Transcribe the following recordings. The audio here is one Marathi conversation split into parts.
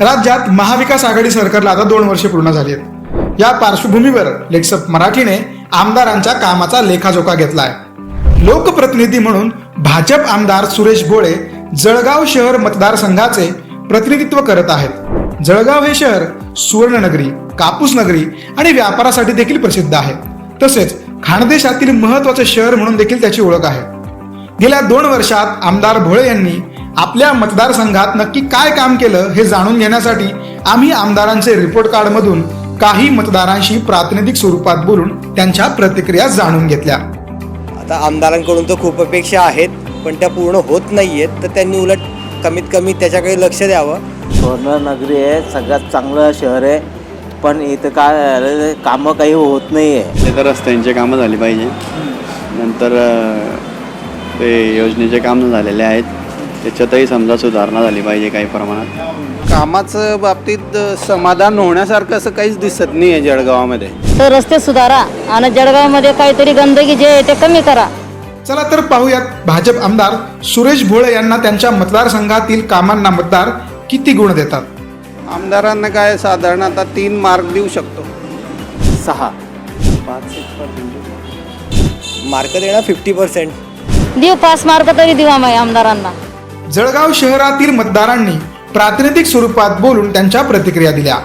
राज्यात महाविकास आघाडी सरकारला आता दोन वर्षे पूर्ण झाली आहेत. या पार्श्वभूमीवर लेक्सप मराठीने आमदारांच्या कामाचा लेखाजोखा घेतलाय. लोकप्रतिनिधी म्हणून भाजप आमदार सुरेश भोळे जळगाव शहर मतदारसंघाचे प्रतिनिधित्व करत आहेत. जळगाव हे शहर सुवर्णनगरी कापूस नगरी आणि व्यापारासाठी देखील प्रसिद्ध आहे. तसेच खानदेशातील महत्त्वाचे शहर म्हणून देखील त्याची ओळख आहे. गेल्या दोन वर्षात आमदार भोळे यांनी आपल्या मतदारसंघात नक्की काय काम केलं हे जाणून घेण्यासाठी आम्ही आमदारांचे रिपोर्ट कार्ड मधून काही मतदारांशी प्रातिनिधिक स्वरूपात बोलून त्यांच्या प्रतिक्रिया जाणून घेतल्या. आता आमदारांकडून तर खूप अपेक्षा आहेत पण त्या पूर्ण होत नाही आहेत तर त्यांनी उलट कमीत कमी त्याच्याकडे लक्ष द्यावं. सुवर्णनगरी आहे सगळ्यात चांगलं शहर आहे पण इथं काय झालं, कामं काही होत नाही आहे तर रस्त्यांचे कामं झाली पाहिजे. नंतर ते योजनेचे कामं झालेले आहेत. त्याच्यातही समजा सुधारणा झाली पाहिजे काही प्रमाणात. कामाचं बाबतीत समाधान होण्यासारखं असं काहीच दिसत नाही आहे जळगावामध्ये. तर रस्ते सुधारा आणि जळगावमध्ये काहीतरी गंदगी जे आहे ते कमी करा. चला तर पाहूयात भाजप आमदार सुरेश भोळे यांना त्यांच्या मतदारसंघातील कामांना मतदार किती गुण देतात? आमदारांना काय साधारण आता तीन मार्क देऊ शकतो. सहा. मार्क देणं फिफ्टी पर्सेंट देऊ पाच मार्क तरी देऊ आम्ही आमदारांना. जळगाव शहरातील मतदारांनी प्रातिनिधिक स्वरूपात बोलून त्यांच्या प्रतिक्रिया दिल्या.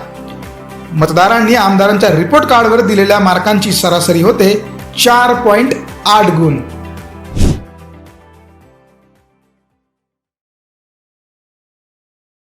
मतदारांनी आमदारांच्या रिपोर्ट कार्डवर दिलेल्या मार्कांची सरासरी होते चार पॉईंट आठ गुण.